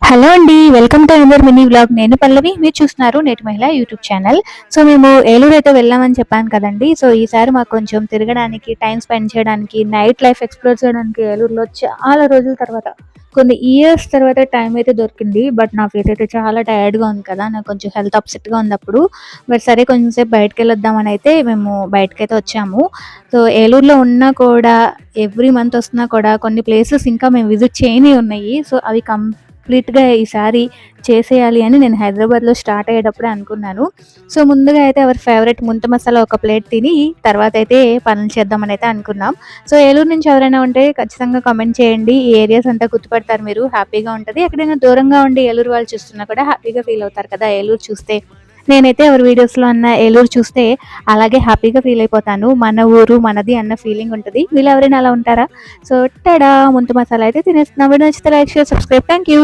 Hello అండి welcome to అందర్ mini vlog నేను పల్లవి మీరు చూస్తున్నారు నేటి మహిళ యూట్యూబ్ ఛానల్. సో మేము ఏలూరు అయితే వెళ్ళామని చెప్పాను కదండి. సో ఈసారి మాకు కొంచెం తిరగడానికి టైం స్పెండ్ చేయడానికి నైట్ లైఫ్ ఎక్స్ప్లోర్ చేయడానికి ఏలూరులో చాలా రోజుల తర్వాత కొన్ని ఇయర్స్ తర్వాత టైం అయితే దొరికింది. బట్ నా ఫేస్ అయితే చాలా టైర్డ్గా ఉంది కదా. నాకు కొంచెం హెల్త్ అప్సెట్గా ఉంది అప్పుడు. బట్ సరే కొంచెం సేపు బయటకు వెళ్ళొద్దామని అయితే మేము బయటకైతే వచ్చాము. సో ఏలూరులో ఉన్నా కూడా ఎవ్రీ మంత్ వస్తున్నా కూడా కొన్ని ప్లేసెస్ ఇంకా మేము విజిట్ చేయని ఉన్నాయి. సో అవి కం కంప్లీట్గా ఈసారి చేసేయాలి అని నేను హైదరాబాద్లో స్టార్ట్ అయ్యేటప్పుడే అనుకున్నాను. సో ముందుగా అయితే ఎవరి ఫేవరెట్ ముంత మసాలా ఒక ప్లేట్ తిని తర్వాత అయితే పనులు చేద్దామని అయితే అనుకున్నాం. సో ఏలూరు నుంచి ఎవరైనా ఉంటే ఖచ్చితంగా కామెంట్ చేయండి. ఈ ఏరియాస్ అంతా గుర్తుపడతారు మీరు. హ్యాపీగా ఉంటుంది. ఎక్కడైనా దూరంగా ఉండి ఏలూరు వాళ్ళు చూస్తున్నా కూడా హ్యాపీగా ఫీల్ అవుతారు కదా ఏలూరు చూస్తే. నేనైతే ఎవరి వీడియోస్లో అన్న ఏలూరు చూస్తే అలాగే హ్యాపీగా ఫీల్ అయిపోతాను. మన ఊరు మనది అన్న ఫీలింగ్ ఉంటుంది. వీళ్ళు ఎవరైనా అలా ఉంటారా? So tada! ముంత మసాలా అయితే తినేస్తున్నాం. వీడియో నచ్చితే like share subscribe. Thank you